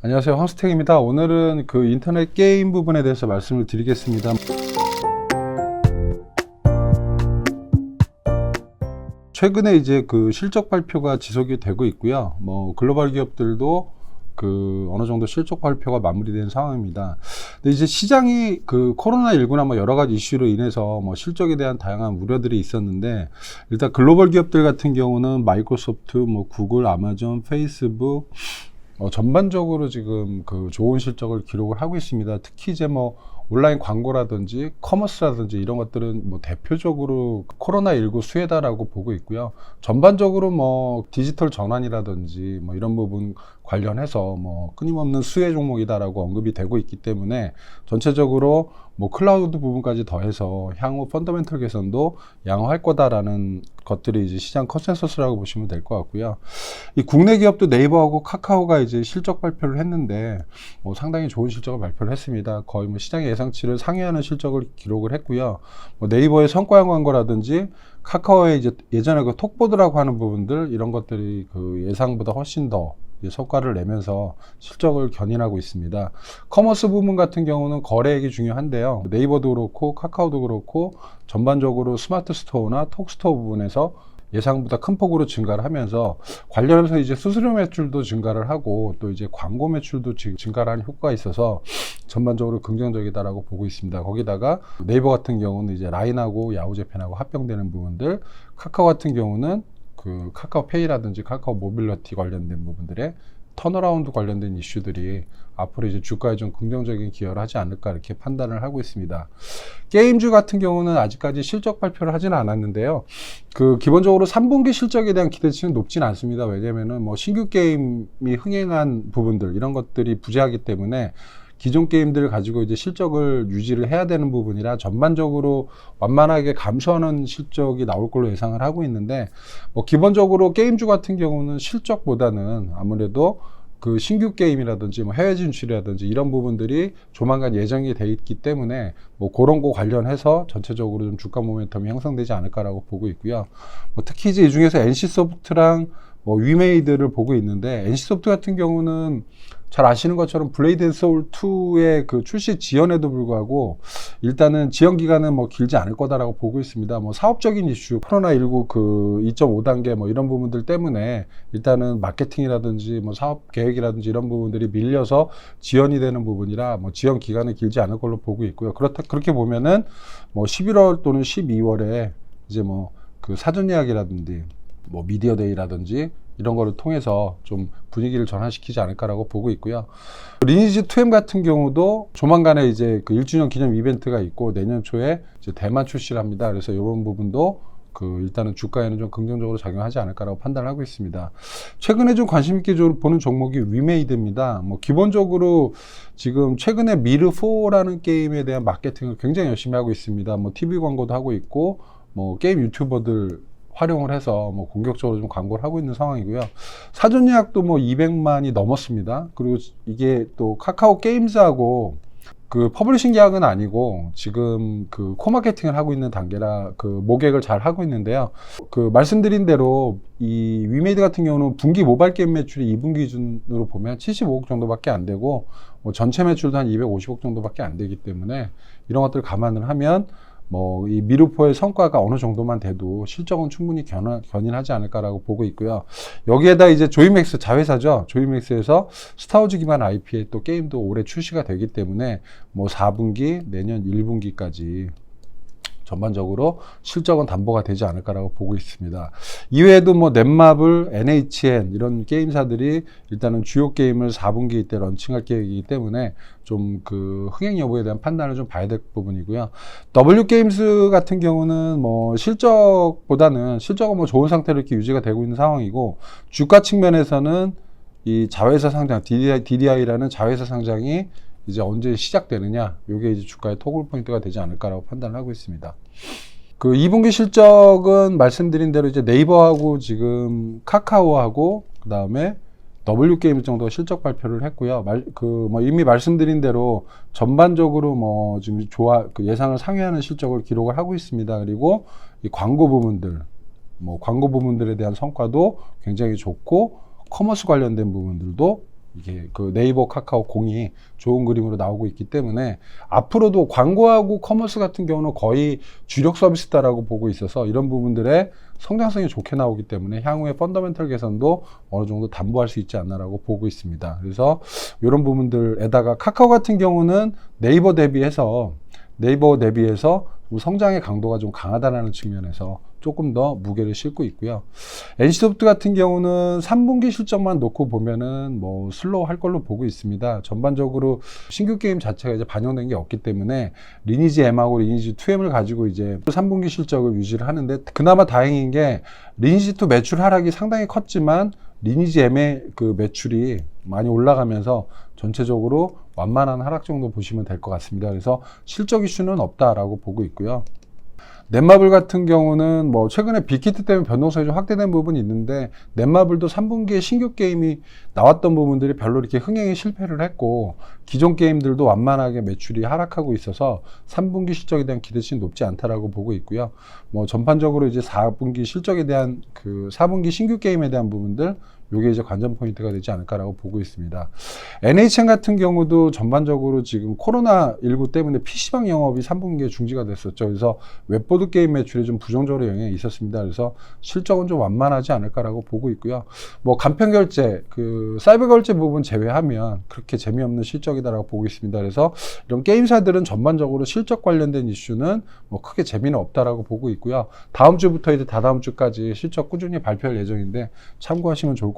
안녕하세요. 황스택입니다. 오늘은 그 인터넷 게임 부분에 대해서 말씀을 드리겠습니다. 최근에 이제 그 실적 발표가 지속이 되고 있고요. 뭐 글로벌 기업들도 그 어느 정도 실적 발표가 마무리된 상황입니다. 근데 이제 시장이 그 코로나 19나 뭐 여러 가지 이슈로 인해서 뭐 실적에 대한 다양한 우려들이 있었는데 일단 글로벌 기업들 같은 경우는 마이크로소프트, 뭐 구글, 아마존, 페이스북 어, 전반적으로 지금 그 좋은 실적을 기록을 하고 있습니다. 특히 이제 뭐 온라인 광고라든지 커머스라든지 이런 것들은 뭐 대표적으로 코로나19 수혜다라고 보고 있고요. 전반적으로 뭐 디지털 전환이라든지 뭐 이런 부분 관련해서 뭐 끊임없는 수혜 종목이다라고 언급이 되고 있기 때문에 전체적으로 뭐 클라우드 부분까지 더해서 향후 펀더멘털 개선도 양호할 거다라는 것들이 이제 시장 컨센서스라고 보시면 될 것 같고요. 이 국내 기업도 네이버하고 카카오가 이제 실적 발표를 했는데 뭐 상당히 좋은 실적을 발표를 했습니다. 거의 뭐 시장의 예상치를 상회하는 실적을 기록을 했고요. 뭐 네이버의 성과형 광고라든지 카카오의 이제 예전에 그 톡보드라고 하는 부분들 이런 것들이 그 예상보다 훨씬 더 성과를 내면서 실적을 견인하고 있습니다. 커머스 부분 같은 경우는 거래액이 중요한데요. 네이버도 그렇고 카카오도 그렇고 전반적으로 스마트 스토어나 톡 스토어 부분에서 예상보다 큰 폭으로 증가를 하면서 관련해서 이제 수수료 매출도 증가를 하고 또 이제 광고 매출도 지- 증가를 하는 효과가 있어서 전반적으로 긍정적이다라고 보고 있습니다. 거기다가 네이버 같은 경우는 이제 라인하고 야후 재팬하고 합병되는 부분들, 카카오 같은 경우는 그 카카오페이라든지 카카오 모빌리티 관련된 부분들의 턴어라운드 관련된 이슈들이 앞으로 이제 주가에 좀 긍정적인 기여를 하지 않을까 이렇게 판단을 하고 있습니다. 게임주 같은 경우는 아직까지 실적 발표를 하지는 않았는데요. 그 기본적으로 3분기 실적에 대한 기대치는 높진 않습니다. 왜냐면은 뭐 신규 게임이 흥행한 부분들 이런 것들이 부재하기 때문에 기존 게임들을 가지고 이제 실적을 유지를 해야 되는 부분이라 전반적으로 완만하게 감소하는 실적이 나올 걸로 예상을 하고 있는데 뭐 기본적으로 게임주 같은 경우는 실적보다는 아무래도 그 신규 게임이라든지 뭐 해외 진출이라든지 이런 부분들이 조만간 예정이 돼 있기 때문에 뭐 그런 거 관련해서 전체적으로 좀 주가 모멘텀이 형성되지 않을까라고 보고 있고요. 뭐 특히 이제 이 중에서 NC소프트랑 뭐 위메이드를 보고 있는데 NC소프트 같은 경우는 잘 아시는 것처럼 블레이드 앤 소울 2의 그 출시 지연에도 불구하고 일단은 지연 기간은 뭐 길지 않을 거다라고 보고 있습니다. 뭐 사업적인 이슈, 코로나 19 그 2.5단계 뭐 이런 부분들 때문에 일단은 마케팅이라든지 뭐 사업 계획이라든지 이런 부분들이 밀려서 지연이 되는 부분이라 뭐 지연 기간은 길지 않을 걸로 보고 있고요. 그렇다 그렇게 보면은 뭐 11월 또는 12월에 이제 뭐 그 사전 예약이라든지 뭐 미디어 데이라든지 이런 거를 통해서 좀 분위기를 전환시키지 않을까라고 보고 있고요. 리니지 2M 같은 경우도 조만간에 이제 그 1주년 기념 이벤트가 있고 내년 초에 이제 대만 출시를 합니다. 그래서 이런 부분도 그 일단은 주가에는 좀 긍정적으로 작용하지 않을까라고 판단을 하고 있습니다. 최근에 좀 관심 있게 좀 보는 종목이 위메이드입니다. 뭐 기본적으로 지금 최근에 미르4라는 게임에 대한 마케팅을 굉장히 열심히 하고 있습니다. 뭐 TV 광고도 하고 있고 뭐 게임 유튜버들 활용을 해서 뭐 공격적으로 좀 광고를 하고 있는 상황이고요. 사전 예약도 뭐 200만이 넘었습니다. 그리고 이게 또 카카오 게임즈하고 그 퍼블리싱 계약은 아니고 지금 그 코마케팅을 하고 있는 단계라 그 모객을 잘 하고 있는데요. 그 말씀드린 대로 이 위메이드 같은 경우는 분기 모바일 게임 매출이 2분기 기준으로 보면 75억 정도밖에 안 되고 뭐 전체 매출도 한 250억 정도밖에 안 되기 때문에 이런 것들을 감안을 하면 뭐 이 미르포의 성과가 어느 정도만 돼도 실적은 충분히 견, 견인하지 않을까라고 보고 있고요. 여기에다 이제 조이맥스 자회사죠. 조이맥스에서 스타워즈 기반 IP의 또 게임도 올해 출시가 되기 때문에 뭐 4분기 내년 1분기까지 전반적으로 실적은 담보가 되지 않을까라고 보고 있습니다. 이외에도 뭐 넷마블, NHN 이런 게임사들이 일단은 주요 게임을 4분기 때 런칭할 계획이기 때문에 좀 그 흥행 여부에 대한 판단을 좀 봐야 될 부분이고요. W 게임스 같은 경우는 뭐 실적보다는 실적은 뭐 좋은 상태로 이렇게 유지가 되고 있는 상황이고 주가 측면에서는 이 자회사 상장 DDI, DDI라는 자회사 상장이 이제 언제 시작되느냐 이게 이제 주가의 토글 포인트가 되지 않을까라고 판단을 하고 있습니다. 그 2분기 실적은 말씀드린 대로 이제 네이버하고 지금 카카오하고 그 다음에 W 게임 정도 실적 발표를 했고요. 말, 그, 뭐 이미 말씀드린 대로 전반적으로 뭐 지금 좋아, 그 예상을 상회하는 실적을 기록을 하고 있습니다. 그리고 이 광고 부분들, 뭐 광고 부분들에 대한 성과도 굉장히 좋고 커머스 관련된 부분들도 이게 그 네이버 카카오 공이 좋은 그림으로 나오고 있기 때문에 앞으로도 광고하고 커머스 같은 경우는 거의 주력 서비스다라고 보고 있어서 이런 부분들의 성장성이 좋게 나오기 때문에 향후에 펀더멘털 개선도 어느 정도 담보할 수 있지 않나라고 보고 있습니다. 그래서 이런 부분들에다가 카카오 같은 경우는 네이버 대비해서 네이버 대비해서 좀 성장의 강도가 좀 강하다라는 측면에서 조금 더 무게를 싣고 있고요. NC소프트 같은 경우는 3분기 실적만 놓고 보면은 뭐 슬로우 할 걸로 보고 있습니다. 전반적으로 신규 게임 자체가 이제 반영된 게 없기 때문에 리니지 M하고 리니지 2M을 가지고 이제 3분기 실적을 유지를 하는데 그나마 다행인 게 리니지 2 매출 하락이 상당히 컸지만 리니지 M의 그 매출이 많이 올라가면서 전체적으로 완만한 하락 정도 보시면 될 것 같습니다. 그래서 실적 이슈는 없다라고 보고 있고요. 넷마블 같은 경우는 뭐 최근에 빅히트 때문에 변동성이 좀 확대된 부분이 있는데 넷마블도 3분기에 신규 게임이 나왔던 부분들이 별로 이렇게 흥행에 실패를 했고 기존 게임들도 완만하게 매출이 하락하고 있어서 3분기 실적에 대한 기대치는 높지 않다라고 보고 있고요. 뭐 전반적으로 이제 4분기 실적에 대한 그 4분기 신규 게임에 대한 부분들 요게 이제 관전 포인트가 되지 않을까라고 보고 있습니다. NHN 같은 경우도 전반적으로 지금 코로나19 때문에 PC방 영업이 3분기에 중지가 됐었죠. 그래서 웹보드 게임 매출이 좀 부정적으로 영향이 있었습니다. 그래서 실적은 좀 완만하지 않을까라고 보고 있고요. 뭐 간편 결제, 그 사이버 결제 부분 제외하면 그렇게 재미없는 실적이다라고 보고 있습니다. 그래서 이런 게임사들은 전반적으로 실적 관련된 이슈는 뭐 크게 재미는 없다라고 보고 있고요. 다음 주부터 이제 다다음 주까지 실적 꾸준히 발표할 예정인데 참고하시면 좋을 것 같습니다.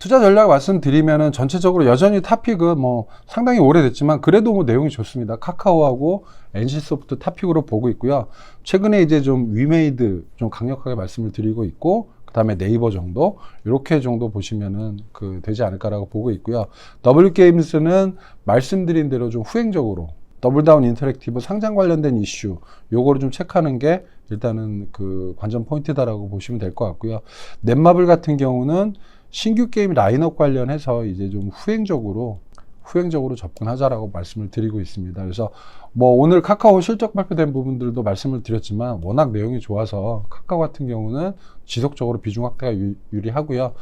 투자 전략 말씀드리면은 전체적으로 여전히 탑픽은 뭐 상당히 오래됐지만 그래도 뭐 내용이 좋습니다. 카카오하고 NC소프트 탑픽으로 보고 있고요. 최근에 이제 좀 위메이드 좀 강력하게 말씀을 드리고 있고 그다음에 네이버 정도 이렇게 정도 보시면은 그 되지 않을까라고 보고 있고요. W 게임스는 말씀드린 대로 좀 후행적으로 더블다운 인터랙티브 상장 관련된 이슈 요거를 좀 체크하는 게 일단은 그 관전 포인트다라고 보시면 될 것 같고요. 넷마블 같은 경우는 신규 게임 라인업 관련해서 이제 좀 후행적으로 후행적으로 접근하자라고 말씀을 드리고 있습니다. 그래서 뭐 오늘 카카오 실적 발표된 부분들도 말씀을 드렸지만 워낙 내용이 좋아서 카카오 같은 경우는 지속적으로 비중 확대가 유, 유리하고요.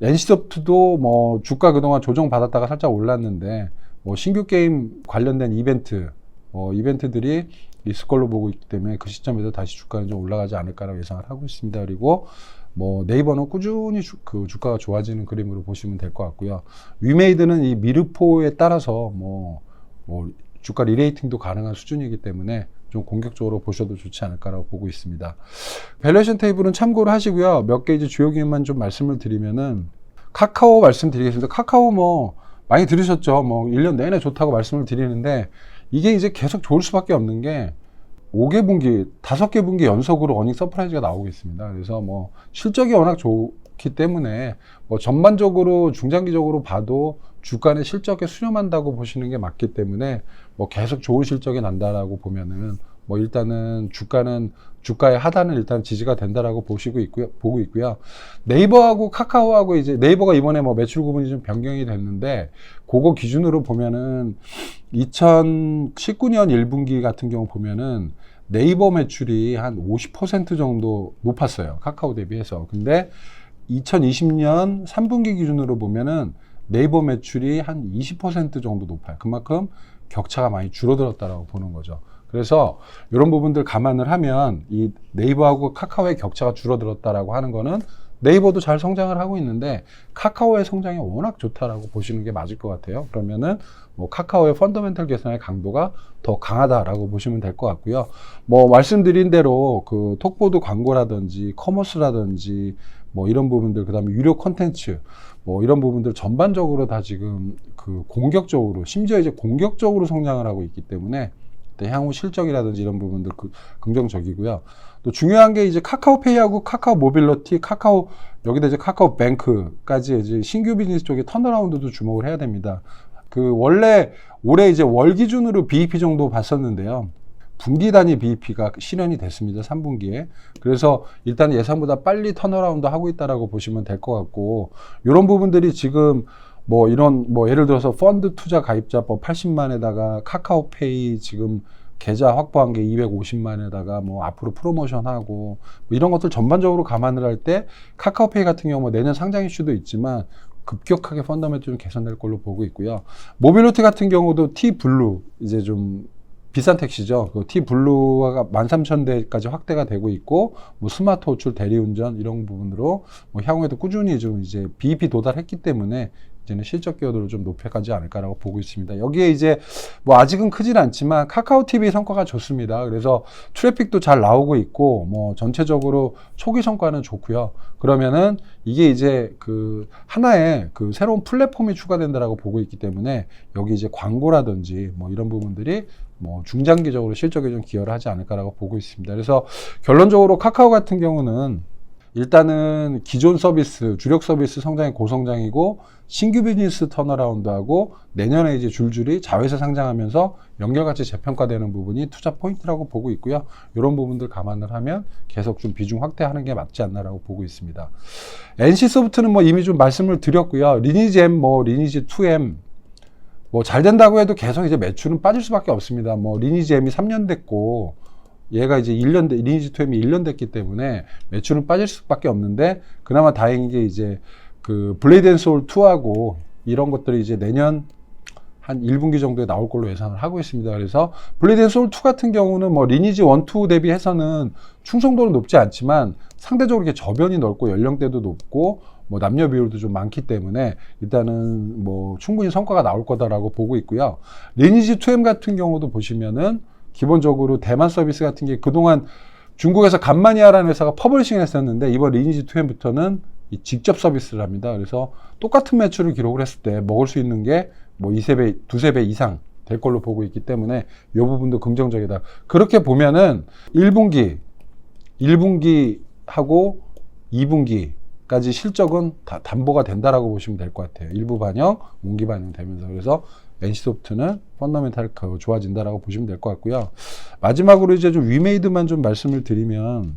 NC소프트도 뭐 주가 그동안 조정 받았다가 살짝 올랐는데 뭐 신규 게임 관련된 이벤트 어, 이벤트들이 있을 걸로 보고 있기 때문에 그 시점에서 다시 주가는 좀 올라가지 않을까라고 예상을 하고 있습니다. 그리고 뭐 네이버는 꾸준히 주, 그 주가가 좋아지는 그림으로 보시면 될 것 같고요. 위메이드는 이 미르포에 따라서 뭐, 뭐 주가 리레이팅도 가능한 수준이기 때문에 좀 공격적으로 보셔도 좋지 않을까라고 보고 있습니다. 밸류에이션 테이블은 참고를 하시고요. 몇 개 이제 주요 기업만 좀 말씀을 드리면은 카카오 말씀드리겠습니다. 카카오 뭐 많이 들으셨죠? 뭐 1년 내내 좋다고 말씀을 드리는데 이게 이제 계속 좋을 수밖에 없는 게 5개 분기, 5개 분기 연속으로 어닝 서프라이즈가 나오고 있습니다. 그래서 뭐 실적이 워낙 좋기 때문에 뭐 전반적으로 중장기적으로 봐도 주간의 실적에 수렴한다고 보시는 게 맞기 때문에 뭐 계속 좋은 실적이 난다라고 보면은 뭐 일단은 주가는 주가의 하단은 일단 지지가 된다라고 보시고 있고요, 보고 있고요. 네이버하고 카카오하고 이제 네이버가 이번에 뭐 매출 구분이 좀 변경이 됐는데 그거 기준으로 보면은 2019년 1분기 같은 경우 보면은 네이버 매출이 한 50% 정도 높았어요. 카카오 대비해서. 근데 2020년 3분기 기준으로 보면은 네이버 매출이 한 20% 정도 높아요. 그만큼 격차가 많이 줄어들었다라고 보는 거죠. 그래서 이런 부분들 감안을 하면 이 네이버하고 카카오의 격차가 줄어들었다라고 하는 거는 네이버도 잘 성장을 하고 있는데 카카오의 성장이 워낙 좋다라고 보시는 게 맞을 것 같아요. 그러면은 뭐 카카오의 펀더멘털 개선의 강도가 더 강하다라고 보시면 될 것 같고요. 뭐 말씀드린 대로 그 톡보드 광고라든지 커머스라든지 뭐 이런 부분들 그다음에 유료 콘텐츠 뭐 이런 부분들 전반적으로 다 지금 그 공격적으로 심지어 이제 공격적으로 성장을 하고 있기 때문에 네, 향후 실적이라든지 이런 부분들 그 긍정적이고요. 또 중요한 게 이제 카카오페이하고 카카오 모빌리티, 카카오 여기다 이제 카카오 뱅크까지 이제 신규 비즈니스 쪽에 턴어라운드도 주목을 해야 됩니다. 그 원래 올해 이제 월 기준으로 BEP 정도 봤었는데요. 분기 단위 BEP가 실현이 됐습니다. 3분기에. 그래서 일단 예상보다 빨리 턴어라운드 하고 있다라고 보시면 될 것 같고 이런 부분들이 지금 뭐 이런 뭐 예를 들어서 펀드 투자 가입자법 80만에다가 카카오페이 지금 계좌 확보한 게 250만에다가 뭐 앞으로 프로모션하고 뭐 이런 것들 전반적으로 감안을 할 때 카카오페이 같은 경우 뭐 내년 상장 이슈도 있지만 급격하게 펀더멘트 좀 개선될 걸로 보고 있고요. 모빌리티 같은 경우도 T 블루 이제 좀 비싼 택시죠. 그 T 블루가 13,000대까지 확대가 되고 있고 뭐 스마트 호출 대리운전 이런 부분으로 뭐 향후에도 꾸준히 좀 이제 BEP 도달했기 때문에 이제는 실적 기여도를 좀 높여가지 않을까라고 보고 있습니다. 여기에 이제 뭐 아직은 크진 않지만 카카오 TV 성과가 좋습니다. 그래서 트래픽도 잘 나오고 있고 뭐 전체적으로 초기 성과는 좋고요. 그러면은 이게 이제 그 하나의 그 새로운 플랫폼이 추가된다라고 보고 있기 때문에 여기 이제 광고라든지 뭐 이런 부분들이 뭐 중장기적으로 실적에 좀 기여를 하지 않을까라고 보고 있습니다. 그래서 결론적으로 카카오 같은 경우는 일단은 기존 서비스, 주력 서비스 성장이 고성장이고 신규 비즈니스 턴어라운드하고 내년에 이제 줄줄이 자회사 상장하면서 연결같이 재평가되는 부분이 투자 포인트라고 보고 있고요. 이런 부분들 감안을 하면 계속 좀 비중 확대하는 게 맞지 않나라고 보고 있습니다. NC 소프트는 뭐 이미 좀 말씀을 드렸고요. 리니지 M, 뭐 리니지 2M 뭐 잘 된다고 해도 계속 이제 매출은 빠질 수밖에 없습니다. 뭐 리니지 M이 3년 됐고 얘가 이제 1년, 돼- 리니지 2M이 1년 됐기 때문에 매출은 빠질 수밖에 없는데 그나마 다행인 게 이제 그 블레이드 앤 소울 2하고 이런 것들이 이제 내년 한 1분기 정도에 나올 걸로 예상을 하고 있습니다. 그래서 블레이드 앤 소울 2 같은 경우는 뭐 리니지 1, 2 대비해서는 충성도는 높지 않지만 상대적으로 이렇게 저변이 넓고 연령대도 높고 뭐 남녀 비율도 좀 많기 때문에 일단은 뭐 충분히 성과가 나올 거다라고 보고 있고요. 리니지 2M 같은 경우도 보시면은 기본적으로 대만 서비스 같은 게 그동안 중국에서 간마니아라는 회사가 퍼블리싱을 했었는데 이번 리니지 2M부터는 이 직접 서비스를 합니다. 그래서 똑같은 매출을 기록을 했을 때 먹을 수 있는 게뭐 이세 배, 두세 배 이상 될 걸로 보고 있기 때문에 이 부분도 긍정적이다. 그렇게 보면은 1분기, 1분기 하고 2분기까지 실적은 다 담보가 된다라고 보시면 될 것 같아요. 일부 반영, 분기 반영 되면서 그래서 NC소프트는 펀더멘탈 그 좋아진다라고 보시면 될 것 같고요. 마지막으로 이제 좀 위메이드만 좀 말씀을 드리면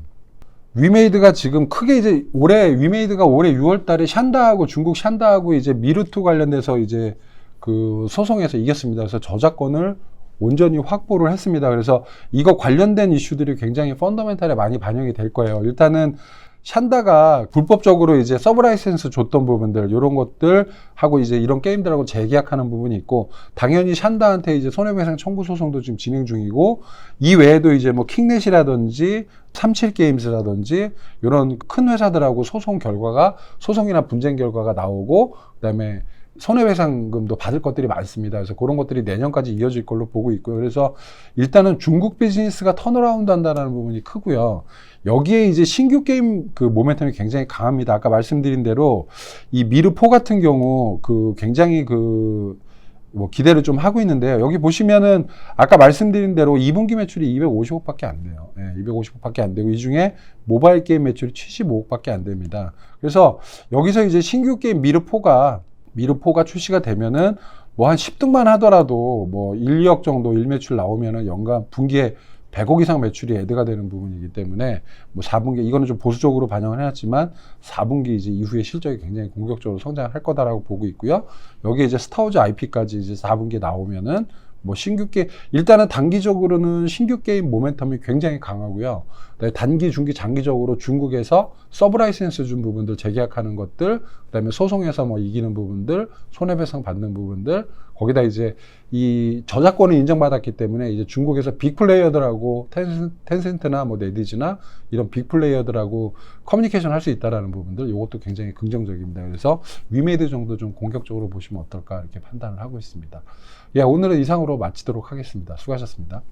위메이드가 지금 크게 이제 올해 위메이드가 올해 6월 달에 샨다하고 중국 샨다하고 이제 미르투 관련돼서 이제 그 소송에서 이겼습니다. 그래서 저작권을 온전히 확보를 했습니다. 그래서 이거 관련된 이슈들이 굉장히 펀더멘탈에 많이 반영이 될 거예요. 일단은 샨다가 불법적으로 이제 서브 라이센스 줬던 부분들 이런 것들 하고 이제 이런 게임들하고 재계약하는 부분이 있고 당연히 샨다한테 이제 손해배상 청구 소송도 지금 진행 중이고 이 외에도 이제 뭐 킹넷이라든지 37 게임즈라든지 이런 큰 회사들하고 소송 결과가 소송이나 분쟁 결과가 나오고 그다음에 손해배상금도 받을 것들이 많습니다. 그래서 그런 것들이 내년까지 이어질 걸로 보고 있고요. 그래서 일단은 중국 비즈니스가 턴어라운드 한다는 부분이 크고요. 여기에 이제 신규 게임 그 모멘텀이 굉장히 강합니다. 아까 말씀드린 대로 이 미르포 같은 경우 그 굉장히 그뭐 기대를 좀 하고 있는데요. 여기 보시면은 아까 말씀드린 대로 2분기 매출이 250억밖에 안 돼요. 예, 250억밖에 안 되고 이 중에 모바일 게임 매출이 75억밖에 안 됩니다. 그래서 여기서 이제 신규 게임 미르포가 미르포가 출시가 되면은 뭐 한 10등만 하더라도 뭐 1, 2억 정도 일매출 나오면은 연간 분기에 100억 이상 매출이 애드가 되는 부분이기 때문에 뭐 4분기 이거는 좀 보수적으로 반영을 해놨지만 4분기 이제 이후에 실적이 굉장히 공격적으로 성장할 거다라고 보고 있고요. 여기에 이제 스타워즈 IP까지 이제 4분기에 나오면은 뭐 신규 게임 일단은 단기적으로는 신규 게임 모멘텀이 굉장히 강하고요. 그다음에 단기, 중기, 장기적으로 중국에서 서브 라이센스 준 부분들 재계약하는 것들, 그다음에 소송에서 뭐 이기는 부분들, 손해배상 받는 부분들, 거기다 이제 이 저작권을 인정받았기 때문에 이제 중국에서 빅 플레이어들하고 텐센- 텐센 트나 뭐 네디즈나 이런 빅 플레이어들하고 커뮤니케이션 할 수 있다라는 부분들, 이것도 굉장히 긍정적입니다. 그래서 위메이드 정도 좀 공격적으로 보시면 어떨까 이렇게 판단을 하고 있습니다. 예, 오늘은 이상으로 마치도록 하겠습니다. 수고하셨습니다.